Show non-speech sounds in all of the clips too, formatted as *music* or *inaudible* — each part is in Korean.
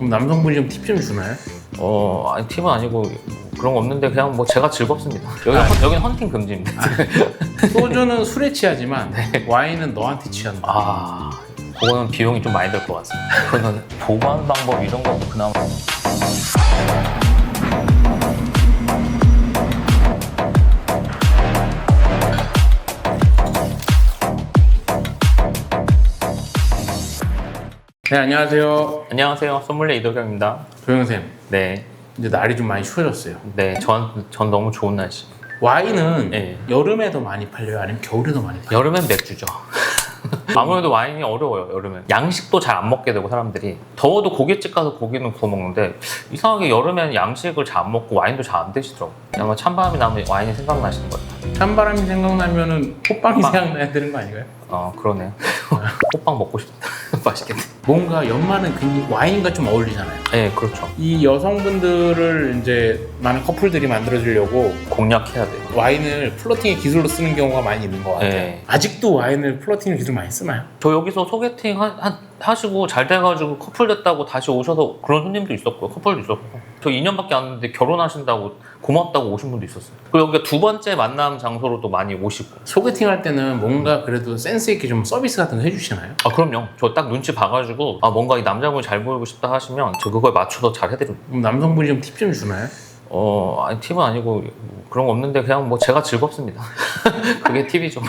그럼 남성분이 좀 팁 좀 주나요? 어, 아니, 팁은 아니고 그런 거 없는데 그냥 뭐 제가 즐겁습니다. 여기 아. 헌, 여기는 헌팅 금지입니다. 소주는 술에 취하지만 와인은 너한테 취한다. 아, 그거는 비용이 좀 많이 들 것 같습니다. 그거는 보관 방법 이런 거 그나마 네 안녕하세요 안녕하세요. 선물레 이도경입니다. 조영쌤. 네, 이제 날이 좀 많이 추워졌어요. 네, 전, 전 너무 좋은 날씨. 와인은 네. 여름에 더 많이 팔려요? 아니면 겨울에 더 많이 팔려요? 여름엔 맥주죠. *laughs* 아무래도 와인이 어려워요, 여름엔. 양식도 잘 안 먹게 되고, 사람들이. 더워도 고깃집 가서 고기는 구워 먹는데, 이상하게 여름에는 양식을 잘 안 먹고 와인도 잘 안 드시더라고요. 아마 찬바람이 나면 와인이 생각나시는 거예요. 찬바람이 생각나면은 호빵이 호빵. 생각나야 되는 거 아닌가요? 어, 그러네요. *laughs* 호빵 먹고 싶다. *laughs* 맛있겠네. 뭔가 연말은 굉장히 와인과 좀 어울리잖아요. 네, 그렇죠. 이 여성분들을 이제 많은 커플들이 만들어주려고 공략해야 돼요. 와인을 플러팅의 기술로 쓰는 경우가 많이 있는 것 같아요. 네. 아직도 와인을 플러팅의 기술 많이 쓰나요? 저 여기서 소개팅 하, 하- 하시고 잘 돼가지고 커플 됐다고 다시 오셔서 그런 손님도 있었고요. 커플도 있었고. 저 2년밖에 안 했는데 결혼하신다고 고맙다고 오신 분도 있었어요. 그리고 여기가 두 번째 만남 장소로도 많이 오시고. 소개팅 할 때는 뭔가 그래도 센스 있게 좀 서비스 같은 거 해주시나요? 아, 그럼요. 저 딱 눈치 봐가지고, 아, 뭔가 이 남자분이 잘 보이고 싶다 하시면 저 그거에 맞춰서 잘 해드립니다. 그럼 남성분이 좀 팁 좀 주나요? 어, 아니, 팁은 아니고 뭐 그런 거 없는데 그냥 뭐 제가 즐겁습니다. *laughs* 그게 팁이죠.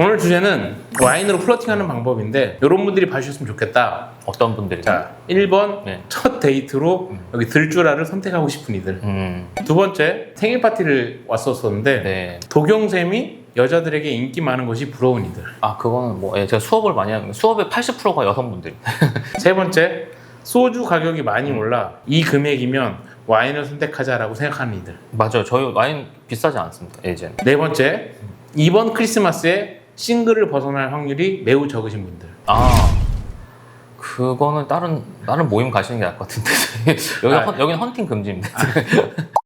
오늘 주제는 와인으로 플러팅하는 방법인데 이런 분들이 봐주셨으면 좋겠다. 어떤 분들이. 자, 1번 네. 첫 데이트로 음. 여기 들주라를 선택하고 싶은 이들. 음, 두 번째 생일 파티를 왔었었는데 네. 도경쌤이 여자들에게 인기 많은 것이 부러운 이들. 아, 그거는 뭐, 예, 제가 수업을 많이 하는, 수업의 80%가 여성분들이. *laughs* 세 번째 소주 가격이 많이 올라 이 금액이면 와인을 선택하자라고 생각하는 이들. 맞아요. 저희 와인 비싸지 않습니다. 예전. 네 번째 이번 크리스마스에 싱글을 벗어날 확률이 매우 적으신 분들. 아, 그거는 다른 다른 모임 가시는 게 나을 것 같은데 *laughs* 여기 아. 헌, 여기는 헌팅 금지입니다. *laughs*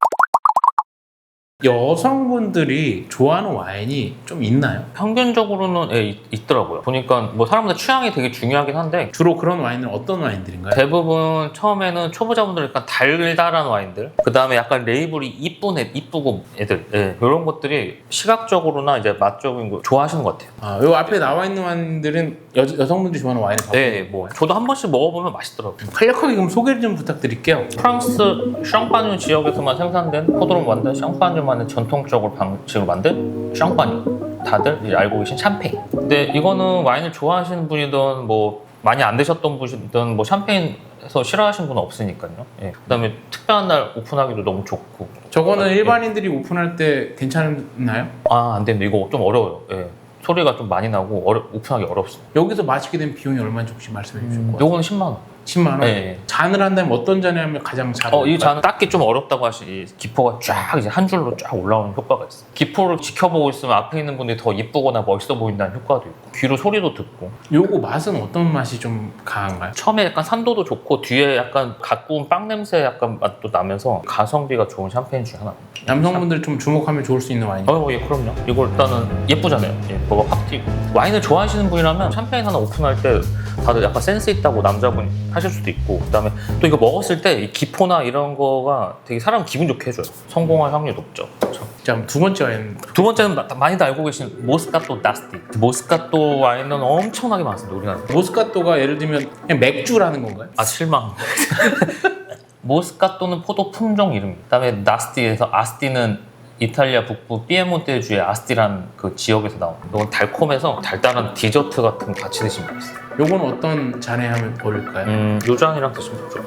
여성분들이 좋아하는 와인이 좀 있나요? 평균적으로는 예, 있, 있더라고요. 보니까 뭐 사람마다 취향이 되게 중요하긴 한데 주로 그런 와인은 어떤 와인들인가요? 대부분 처음에는 초보자분들 약간 달달한 와인들, 그 다음에 약간 레이블이 이쁜 애, 이쁘고 애들, 예, 이런 것들이 시각적으로나 이제 맛적인 거 좋아하시는 것 같아요. 아, 요 앞에 나와 있는 와인들은 여, 여성분들이 좋아하는 와인을 봐. 네, 뭐 저도 한 번씩 먹어보면 맛있더라고요. 간략하게 그럼 소개를 좀 부탁드릴게요. 프랑스 샹파뉴 지역에서만 생산된 포도로 만든 샹파뉴 만의 전통적으로 방식으로 만든 샹파뉴 다들 이제 알고 계신 샴페인 근데 이거는 와인을 좋아하시는 분이든 뭐 많이 안 드셨던 분이든 뭐 샴페인에서 싫어하시는 분은 없으니까요 예. 그다음에 특별한 날 오픈하기도 너무 좋고 저거는 예. 일반인들이 오픈할 때 괜찮나요? 아안 되는데 이거 좀 어려워요 예. 소리가 좀 많이 나고 어려, 오픈하기 어렵습니다 여기서 마시게 된 비용이 얼마인지 혹시 말씀해 주실 것 같아요? 요거는 10만 원 10만 원? 네. 잔을 한다면 어떤 잔에 하면 가장 잘 어, 이? 잔은 닦기 좀 어렵다고 하시, 이 기포가 쫙 이제 한 줄로 쫙 올라오는 효과가 있어. 요 기포를 지켜보고 있으면 앞에 있는 분들이 더 이쁘거나 멋있어 보인다는 효과도 있고, 귀로 소리도 듣고. 요거 맛은 어떤 맛이 좀 강한가요? 처음에 약간 산도도 좋고, 뒤에 약간 갓 구운 빵 냄새 약간 맛도 나면서 가성비가 좋은 샴페인 중에 하나. 남성분들 좀 주목하면 좋을 수 있는 와인이에요. 어, 예, 그럼요. 이거 일단은 예쁘잖아요. 예, 뭐가 확 튀고. 와인을 좋아하시는 분이라면 샴페인 하나 오픈할 때 다들 약간 센스 있다고 남자분이 하실 수도 있고, 그 다음에 또 이거 먹었을 때 이 기포나 이런 거가 되게 사람 기분 좋게 해줘요. 성공할 확률이 높죠. 그렇죠. 자, 그럼 두 번째 와인. 두 번째는 마- 많이들 알고 계신 모스카토 다스티. 모스카토 와인은 엄청나게 많습니다, 우리나라. 모스카토가 예를 들면 그냥 맥주라는 건가요? 아, 실망. *laughs* 모스카토는 포도 품종 이름입니다. 그다음에 나스티에서 아스티는 이탈리아 북부 피에몬테 주의 아스티라는 그 지역에서 나온 이건 달콤해서 달달한 디저트 같은 거 같이 드시면 맛있어요. 요거는 어떤 잔에 하면 어울릴까요? 음, 요잔이랑 드시면 좋죠.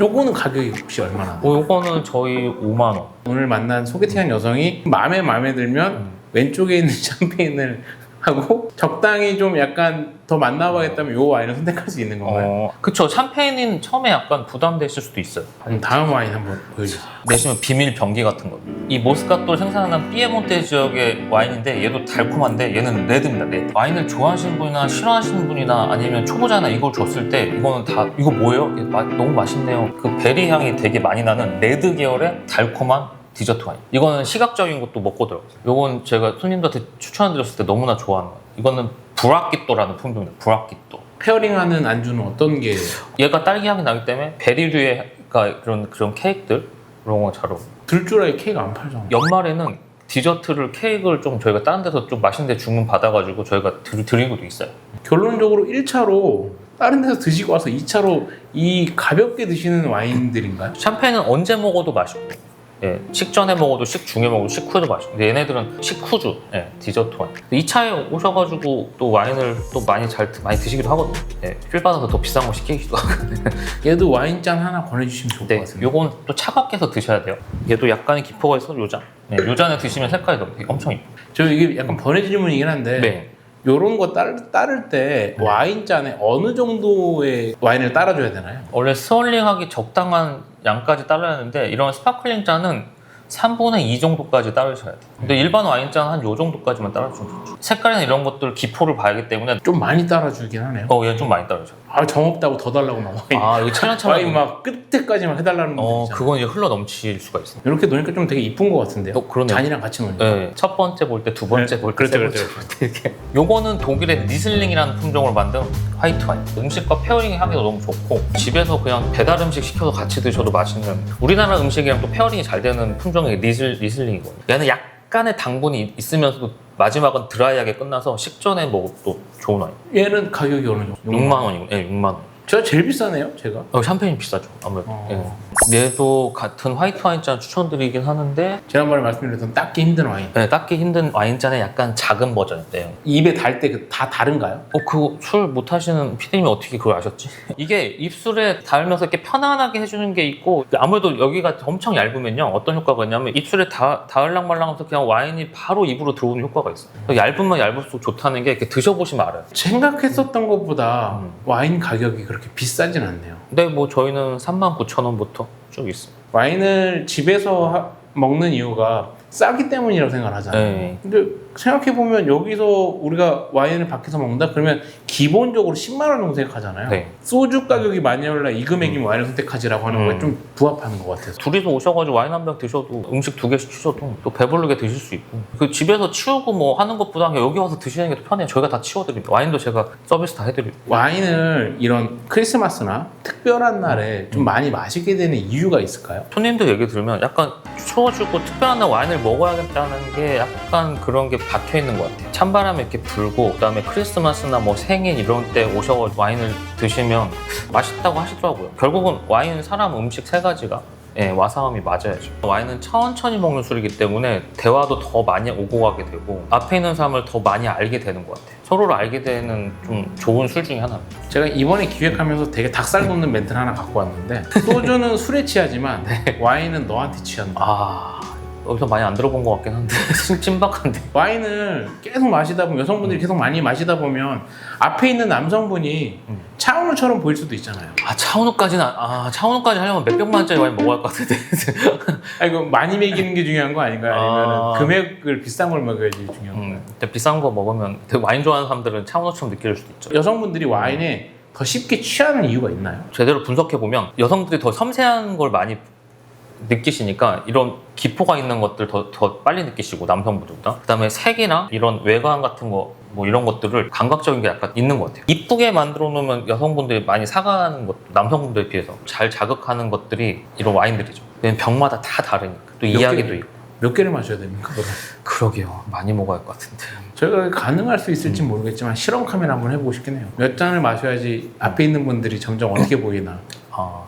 요거는 가격이 혹시 얼마나? 어, 요거는 저희 5만 원. 오늘 만난 소개팅한 여성이 마음에 마음에 들면 음. 왼쪽에 있는 *laughs* 샴페인을 하고 *laughs* 적당히 좀 약간 더 만나봐야겠다면 요 와인을 선택할 수 있는 건가요? 어, 그쵸. 샴페인은 처음에 약간 부담되실 수도 있어요. 그럼 다음 와인 한번 보여주세요. 내시면 비밀 병기 같은 거. 이 모스카토를 생산하는 피에몬테 지역의 와인인데 얘도 달콤한데 얘는 레드입니다. 레드. 와인을 좋아하시는 분이나 싫어하시는 분이나 아니면 초보자나 이걸 줬을 때 이거는 다 이거 뭐예요? 이게 마- 너무 맛있네요. 그 베리 향이 되게 많이 나는 레드 계열의 달콤한 디저트 와인. 이거는 시각적인 것도 먹고 들어가요. 이건 제가 손님들한테 추천드렸을 때 너무나 좋아하는 거예요. 이거는 브라키또라는 품종이에요. 브라키또. 페어링하는 안주는 어떤 게 얘가 딸기 향이 나기 때문에 베리류의 그런 그런 케이크들 그런 거잘 어울려. 들줄알에 케이크 안 팔잖아. 연말에는 디저트를 케이크를 좀 저희가 다른 데서 좀 맛있는 데 주문 받아가지고 저희가 드, 드린 것도 있어요. 결론적으로 1차로 다른 데서 드시고 와서 2차로 이 가볍게 드시는 와인들인가요? 샴페인은 언제 먹어도 맛있고 예, 식전에 먹어도 식중에 먹어도 식후에도 맛있고 얘네들은 식후주 예, 디저트 와인 2차에 오셔가지고 또 와인을 또 많이 잘 드- 많이 드시기도 하거든요 예, 필 받아서 더 비싼 거 시키기도 하고. *laughs* 얘도 와인잔 하나 보내주시면 좋을 것 근데 같습니다. 요건 또 차갑게 해서 드셔야 돼요. 얘도 약간의 기포가 있어 요잔. 예, 요잔에 드시면 색깔이 너무 엄청 이뻐. 저 이게 약간 번외 질문이긴 한데 네. 요런 거 따를, 따를 때 와인잔에 어느 정도의 와인을 따라줘야 되나요? 원래 스월링하기 적당한 양까지 따라야 하는데 이런 스파클링 잔은 3분의 2 정도까지 따르셔야 돼요. 근데 일반 와인잔 한 요 정도까지만 따라주면 좋죠. 색깔이나 이런 것들 기포를 봐야기 때문에 좀 많이 따라주긴 하네요. 어, 얘는 좀 많이 따르죠. 아 정 없다고 더 달라고 막 와인, 아, 이거 *laughs* 찰랑찰랑. 와인 막 끝에까지만 해달라는 거 어. 그건 이제 흘러 넘칠 수가 있어. 이렇게 놓으니까 좀 되게 이쁜 것 같은데요. 어, 그러네요. 잔이랑 같이 놓으니까. 네, 첫 번째 볼 때, 두 번째 네, 볼 때, 그렇죠, 세 그렇죠, 번째 볼 때 이렇게. 요거는 독일의 니슬링이라는 품종을 만든 화이트 와인. 음식과 페어링 하기도 너무 좋고 집에서 그냥 배달 음식 시켜서 같이 드셔도 맛있는 우리나라 음식이랑 또 페어링이 잘 되는 품종의 니슬 니슬링이거든요. 얘는 약간의 당분이 있으면서도 마지막은 드라이하게 끝나서 식전에 먹어도 좋은 와인. 얘는 가격이 어느 정도? 6만 원이고, 예, 6만 원. 제가 제일 비싸네요, 제가. 어, 샴페인이 비싸죠, 아무래도. 어. 예. 얘도 같은 화이트 와인잔 추천드리긴 하는데 지난번에 말씀드렸던 닦기 힘든 와인. 네, 닦기 힘든 와인잔의 약간 작은 버전인데요. 입에 달 때 다 다른가요? 어, 그거 술 못하시는 피디님이 어떻게 그걸 아셨지? *laughs* 이게 입술에 닿으면서 이렇게 편안하게 해주는 게 있고 아무래도 여기가 엄청 얇으면요 어떤 효과가 있냐면 입술에 닿, 닿을랑 말랑하면서 그냥 와인이 바로 입으로 들어오는 효과가 있어요. 얇으면 얇을수록 좋다는 게 이렇게 드셔보시면 알아요. 생각했었던 것보다 음. 와인 가격이 그렇게 비싸진 않네요. 근데 뭐 저희는 39,000 원부터 쭉 있습니다. 와인을 집에서 하- 먹는 이유가 싸기 때문이라고 생각을 하잖아요. 네. 근데 생각해 보면 여기서 우리가 와인을 밖에서 먹는다? 그러면 기본적으로 10만 원 정도 생각하잖아요. 네. 소주 가격이 많이 올라 이 금액이면 와인을 선택하지라고 하는 거에 음. 좀 부합하는 것 같아서. 둘이서 오셔가지고 와인 한 병 드셔도 음식 두 개씩 치셔도 또 배부르게 드실 수 있고 그 집에서 치우고 뭐 하는 것보다 그냥 여기 와서 드시는 게 더 편해요. 저희가 다 치워드립니다. 와인도 제가 서비스 다 해드리고 와인을 이런 크리스마스나 특별한 날에 음. 좀 많이 마시게 되는 이유가 있을까요? 손님들 얘기 들으면 약간 추워지고 특별한 날 와인을 먹어야겠다는 게 약간 그런 게 박혀 있는 것 같아요. 찬바람이 이렇게 불고 그다음에 크리스마스나 뭐 생일 이런 때 오셔서 와인을 드시면 맛있다고 하시더라고요. 결국은 와인, 사람, 음식 세 가지가 예, 와사함이 맞아야죠. 와인은 천천히 먹는 술이기 때문에 대화도 더 많이 오고 가게 되고 앞에 있는 사람을 더 많이 알게 되는 것 같아요. 서로를 알게 되는 좀 좋은 술 중에 하나입니다. 제가 이번에 기획하면서 되게 닭살 돋는 멘트를 하나 갖고 왔는데 소주는 술에 취하지만 *laughs* 네. 와인은 너한테 취한다. 아 여기서 많이 안 들어본 것 같긴 한데 *laughs* 찐박한데 와인을 계속 마시다 보면 여성분들이 계속 많이 마시다 보면 앞에 있는 남성분이 음. 차은우처럼 보일 수도 있잖아요. 아 차은우까지는 안- 아 차은우까지 하려면 몇 백만 원짜리 와인 먹어야 할 것 같은데 *laughs* 아 이거 많이 먹이는 게 중요한 거 아닌가요? 아니면 아. 금액을 비싼 걸 먹어야지 중요한? 음, 근데 비싼 거 먹으면 되게 와인 좋아하는 사람들은 차은우처럼 느낄 수도 있죠 여성분들이 와인에 더 쉽게 취하는 이유가 있나요? 제대로 분석해 보면 여성들이 더 섬세한 걸 많이 느끼시니까 이런 기포가 있는 것들 더, 더 빨리 느끼시고 남성분들보다 그다음에 색이나 이런 외관 같은 거 뭐 이런 것들을 감각적인 게 약간 있는 것 같아요 이쁘게 만들어 놓으면 여성분들이 많이 사가는 것 남성분들에 비해서 잘 자극하는 것들이 이런 와인들이죠 왜냐면 병마다 다 다르니까 또몇 이야기도 개? 있고 몇 개를 마셔야 됩니까? 그럼? 그러게요 많이 먹어야 할 것 같은데 저희가 가능할 수 음. 있을지 모르겠지만 실험 카메라 한번 해보고 싶긴 해요. 몇 잔을 마셔야지 앞에 있는 분들이 점점 어떻게 보이나. 아,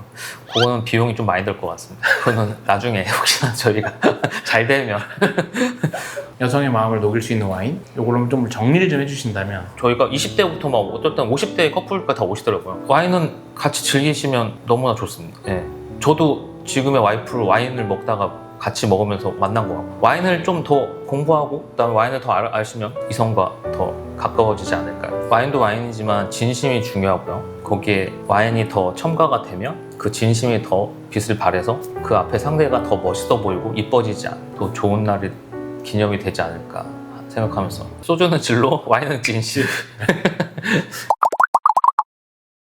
그거는 비용이 좀 많이 들 것 같습니다. *laughs* 그거는 나중에 혹시나 저희가 *laughs* 잘 되면 *laughs* 여성의 마음을 녹일 수 있는 와인? 이걸로 좀 정리를 좀 해주신다면 저희가 20대부터 막 어떨 땐 50대 커플까지 다 오시더라고요. 와인은 같이 즐기시면 너무나 좋습니다. 예. 저도 지금의 와이프를 와인을 먹다가 같이 먹으면서 만난 거 같고 와인을 좀 더 공부하고 그다음에 와인을 더 알, 아시면 이성과 더 가까워지지 않을까요? 와인도 와인이지만 진심이 중요하고요. 거기에 와인이 더 첨가가 되면 그 진심이 더 빛을 발해서 그 앞에 상대가 더 멋있어 보이고 이뻐지지 않, 또 좋은 날이 기념이 되지 않을까 생각하면서 소주는 진로, 와인은 진실 *laughs*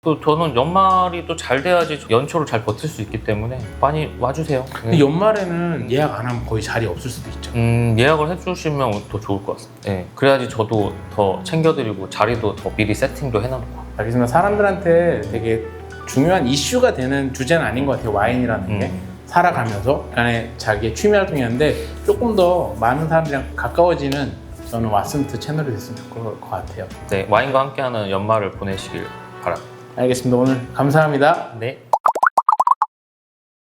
또 저는 연말이 또 잘 돼야지 연초를 잘 버틸 수 있기 때문에 많이 와주세요. 근데 연말에는 예약 안 하면 거의 자리 없을 수도 있죠. 음, 예약을 해주시면 더 좋을 것 같습니다. 예, 그래야지 저도 더 챙겨드리고 자리도 더 미리 세팅도 해놓고. 알겠습니다. 사람들한테 되게 중요한 이슈가 되는 주제는 아닌 것 같아요. 와인이라는 게. 음. 살아가면서 약간의 자기의 취미 활동이었는데 조금 더 많은 사람들이랑 가까워지는 저는 왓슨트 채널이 됐으면 좋을 것 같아요. 네, 와인과 함께하는 연말을 보내시길 바랍니다. 알겠습니다. 오늘 감사합니다. 네.